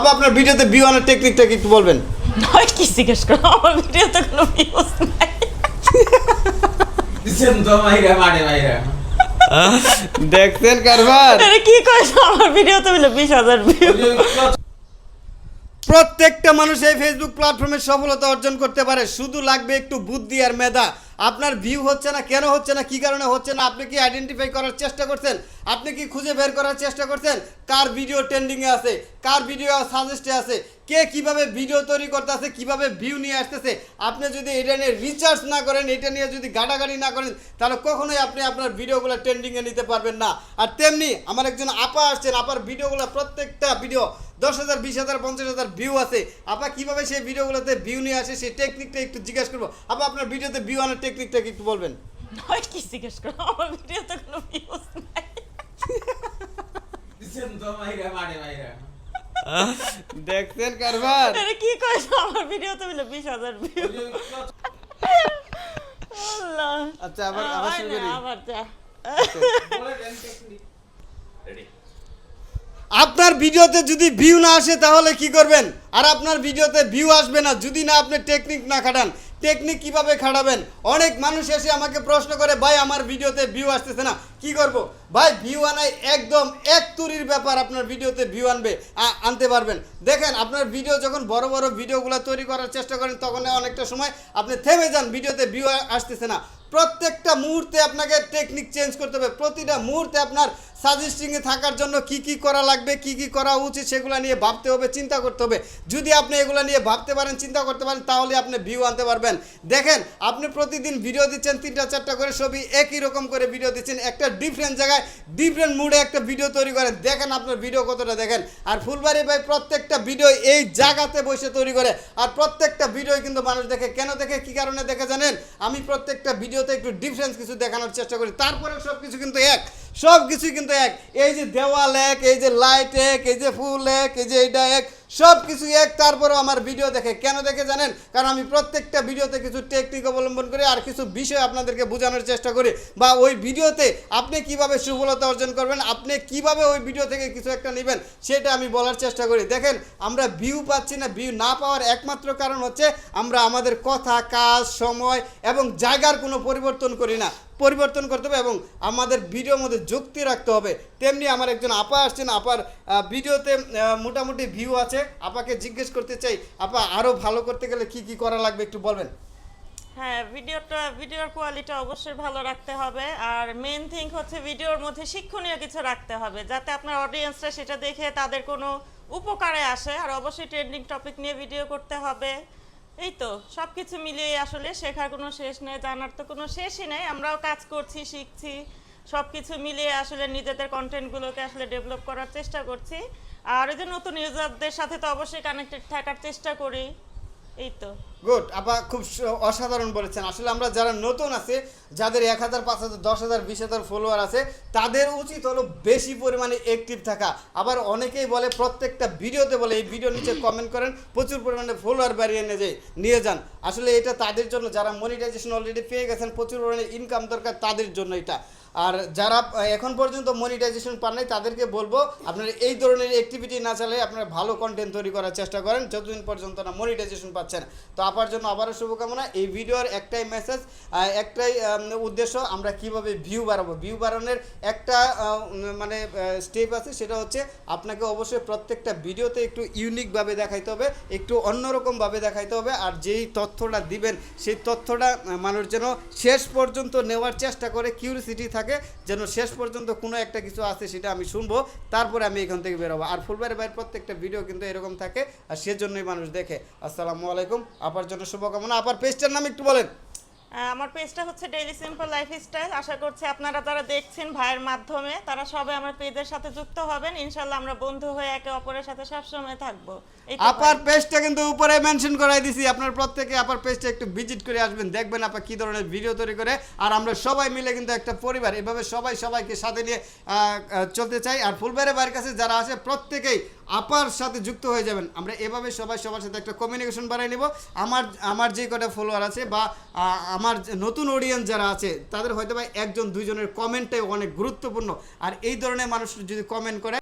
আপা আপনার ভিডিওতে ভিউ আনার টেকনিকটা কি একটু বলবেন? নয় কি জিজ্ঞেস করো আমার ভিডিওতে কোনো ভিউজ নাই। দিছেন তো মাইরা মারে মাইরা দেখছেন কারবার? আরে কি কইছো আমার ভিডিওতে বিশ হাজার ভিউ প্রত্যেকটা মানুষ এই ফেসবুক প্ল্যাটফর্মে সফলতা অর্জন করতে পারে। শুধু লাগবে একটু বুদ্ধি আর মেধা। আপনার ভিউ হচ্ছে না, কেন হচ্ছে না, কি কারণে হচ্ছে না, আপনি কি আইডেন্টিফাই করার চেষ্টা করছেন? আপনি কি খুঁজে বের করার চেষ্টা করছেন? কার ভিডিও ট্রেন্ডিংয়ে আছে? কার ভিডিও সাজেস্টে আছে? কে কীভাবে ভিডিও তৈরি করতে আছে কীভাবে ভিউ নিয়ে আসতেছে? আপনি যদি এটা নিয়ে রিচার্জ না করেন, এটা নিয়ে যদি গাড়াগাড়ি না করেন, তাহলে কখনোই আপনি আপনার ভিডিওগুলো ট্রেন্ডিংয়ে নিতে পারবেন না। আর তেমনি আমার একজন আপা আসছেন, আপার ভিডিওগুলো প্রত্যেকটা ভিডিও দশ হাজার, বিশ হাজার, পঞ্চাশ হাজার ভিউ আছে। আপা কীভাবে সেই ভিডিওগুলোতে ভিউ নিয়ে আসে, সেই টেকনিকটা একটু জিজ্ঞেস করব। আপা, আপনার ভিডিওতে ভিউ আনার টেকনিকটা কি একটু বলবেন? নয় কি জিজ্ঞেস করো আমার ভিডিওতে কোনো ভিউজ নাই। তো দেখছেন কারবার? আরে কি কইছো আমার ভিডিওতে বলে বিশ হাজার ভিউ আল্লাহ। আচ্ছা আবার আবার শুরু করি। আবার যা। আপনার ভিডিওতে যদি ভিউ না আসে তাহলে কি করবেন? আর আপনার ভিডিওতে ভিউ আসবে না যদি না আপনি টেকনিক না খাটান টেকনিক কীভাবে খাটাবেন অনেক মানুষ এসে আমাকে প্রশ্ন করে, ভাই, আমার ভিডিওতে ভিউ আসতেছে না। কি করব? ভাই ভিউ আনাই একদম এক তুরির ব্যাপার আপনার ভিডিওতে ভিউ আনবে আনতে পারবেন। দেখেন, আপনার ভিডিও যখন বড় বড় ভিডিওগুলো তৈরি করার চেষ্টা করেন, তখন অনেকটা সময় আপনি থেমে যান, ভিডিওতে ভিউ আসতেছে না। প্রত্যেকটা মুহূর্তে আপনাকে টেকনিক চেঞ্জ করতে হবে। প্রতিটা মুহূর্তে আপনার সাজেস্টিংয়ে থাকার জন্য কি কি করা লাগবে, কি কি করা উচিত সেগুলো নিয়ে ভাবতে হবে, চিন্তা করতে হবে। যদি আপনি এগুলো নিয়ে ভাবতে পারেন, চিন্তা করতে পারেন, তাহলে আপনি ভিউ আনতে পারবেন। দেখেন, আপনি প্রতিদিন ভিডিও দিচ্ছেন, তিনটা, চারটা করে ছবি একই রকম করে ভিডিও দিচ্ছেন। একটা ডিফারেন্ট জায়গায় ডিফারেন্ট মুডে একটা ভিডিও তৈরি করেন দেখেন আপনার ভিডিও কতটা দেখেন। আর ফুলবাড়ি ভাই প্রত্যেকটা ভিডিও এই জায়গাতে বসে তৈরি করে। আর প্রত্যেকটা ভিডিও কিন্তু মানুষ দেখে। কেন দেখে? কি কারণে দেখে জানেন? আমি প্রত্যেকটা ভিডিওতে একটু ডিফারেন্স কিছু দেখানোর চেষ্টা করি। তারপরে সব কিছু কিন্তু এক। সব কিছুই কিন্তু এক। এই যে দেওয়াল এক, এই যে লাইট এক, এই যে ফুল এক, এই যে এইটা এক। সব কিছু এক, তারপরেও আমার ভিডিও দেখে। কেন দেখে জানেন? কারণ আমি প্রত্যেকটা ভিডিওতে কিছু টেকনিক অবলম্বন করি আর কিছু বিষয় আপনাদেরকে বোঝানোর চেষ্টা করি। বা ওই ভিডিওতে আপনি কীভাবে সফলতা অর্জন করবেন, আপনি কীভাবে ওই ভিডিও থেকে কিছু একটা নেবেন, সেটা আমি বলার চেষ্টা করি। দেখেন, আমরা ভিউ পাচ্ছি না ভিউ না পাওয়ার একমাত্র কারণ হচ্ছে আমরা আমাদের কথা, কাজ, সময় এবং জায়গার কোনো পরিবর্তন করি না। পরিবর্তন করতে হবে এবং আমাদের ভিডিওর মধ্যে যুক্তি রাখতে হবে। তেমনি আমার একজন আপা আসছেন, আপার ভিডিওতে মোটামুটি ভিউ আছে। আপাকে জিজ্ঞেস করতে চাই, আপা আরও ভালো করতে গেলে কি কি করা লাগবে একটু বলবেন? হ্যাঁ ভিডিওটা ভিডিওর কোয়ালিটি অবশ্যই ভালো রাখতে হবে। আর মেন থিং হচ্ছে ভিডিওর মধ্যে শিক্ষণীয় কিছু রাখতে হবে, যাতে আপনার অডিয়েন্সরা সেটা দেখে তাদের কোনো উপকারে আসে। আর অবশ্যই ট্রেন্ডিং টপিক নিয়ে ভিডিও করতে হবে। এই তো সব কিছু মিলিয়ে আসলে শেখার কোনো শেষ নেই, জানার তো কোনো শেষই নেই। আমরাও কাজ করছি, শিখছি। সব কিছু মিলিয়ে আসলে নিজেদের কন্টেন্টগুলোকে আসলে ডেভেলপ করার চেষ্টা করছি। আর ওই যে নতুন ইউজারদের সাথে তো অবশ্যই কানেক্টেড থাকার চেষ্টা করি। এই তো। গুড আপা খুব অসাধারণ বলেছেন। আসলে আমরা যারা নতুন আছে, যাদের এক হাজার, পাঁচ হাজার, দশ হাজার, বিশ হাজার ফলোয়ার আছে, তাদের উচিত হলো বেশি পরিমাণে অ্যাক্টিভ থাকা। আবার অনেকেই বলে, প্রত্যেকটা ভিডিওতে বলে, এই ভিডিও নিচে কমেন্ট করেন, প্রচুর পরিমাণে ফলোয়ার বাড়িয়ে নিয়ে যায় নিয়ে যান। আসলে এটা তাদের জন্য, যারা মনিটাইজেশন অলরেডি পেয়ে গেছেন, প্রচুর পরিমাণে ইনকাম দরকার তাদের জন্য এটা। আর যারা এখন পর্যন্ত মনিটাইজেশন পান নাই, তাদেরকে বলব, আপনারা এই ধরনের অ্যাক্টিভিটি না চালিয়ে আপনারা ভালো কন্টেন্ট তৈরি করার চেষ্টা করেন, যতদিন পর্যন্ত না মনিটাইজেশন পাচ্ছেন। তো আপার জন্য আবারও শুভকামনা। এই ভিডিওর একটাই মেসেজ একটাই উদ্দেশ্য, আমরা কীভাবে ভিউ বাড়াবো। ভিউ বাড়ানোর একটা মানে স্টেপ আছে, সেটা হচ্ছে আপনাকে অবশ্যই প্রত্যেকটা ভিডিওতে একটু ইউনিকভাবে দেখাইতে হবে, একটু অন্যরকমভাবে দেখাইতে হবে, আর যেই তথ্যটা দিবেন, সেই তথ্যটা মানুষ যেন শেষ পর্যন্ত নেওয়ার চেষ্টা করে কিউরিসিটি থাকে, যেন শেষ পর্যন্ত কোনো একটা কিছু আছে সেটা আমি শুনব, তারপরে আমি এখান থেকে বেরোবো। আর ফুলবাড়ি ভাইয়ের প্রত্যেকটা ভিডিও কিন্তু এরকম থাকে, আর সেজন্যই মানুষ দেখে। আসসালামু আলাইকুম আপার জন্য শুভকামনা। আপার পেজটার নাম একটু বলেন। আমার পেজটা হচ্ছে ডেইলি সিম্পল লাইফস্টাইল আশা করছি আপনারা যারা দেখছেন ভাইয়ের মাধ্যমে তারা সবাই আমার পেজের সাথে যুক্ত হবেন। ইনশাল্লাহ আমরা বন্ধু হয়ে একে অপরের সাথে সবসময় থাকব। এই তো আপার পেজটা কিন্তু উপরে মেনশন করাই দিছি। আপনার প্রত্যেকে আপার পেজটা একটু ভিজিট করে আসবেন। দেখবেন আপা কি ধরনের ভিডিও তৈরি করে। আর আমরা সবাই মিলে কিন্তু একটা পরিবার এভাবে সবাই সবাইকে সাথে নিয়ে চলতে চাই। আর ফুলবাড়ি বাড়ির কাছে যারা আছে প্রত্যেকেই আপার সাথে যুক্ত হয়ে যাবেন। আমরা এভাবে সবাই সবার সাথে একটা কমিউনিকেশন বাড়াই নেব। আমার আমার যে কটা ফলোয়ার আছে বা আমার নতুন অডিয়েন্স যারা আছে, তাদের হয়তো বা একজন, দুইজনের কমেন্টটাই অনেক গুরুত্বপূর্ণ। আর এই ধরনের মানুষ যদি কমেন্ট করে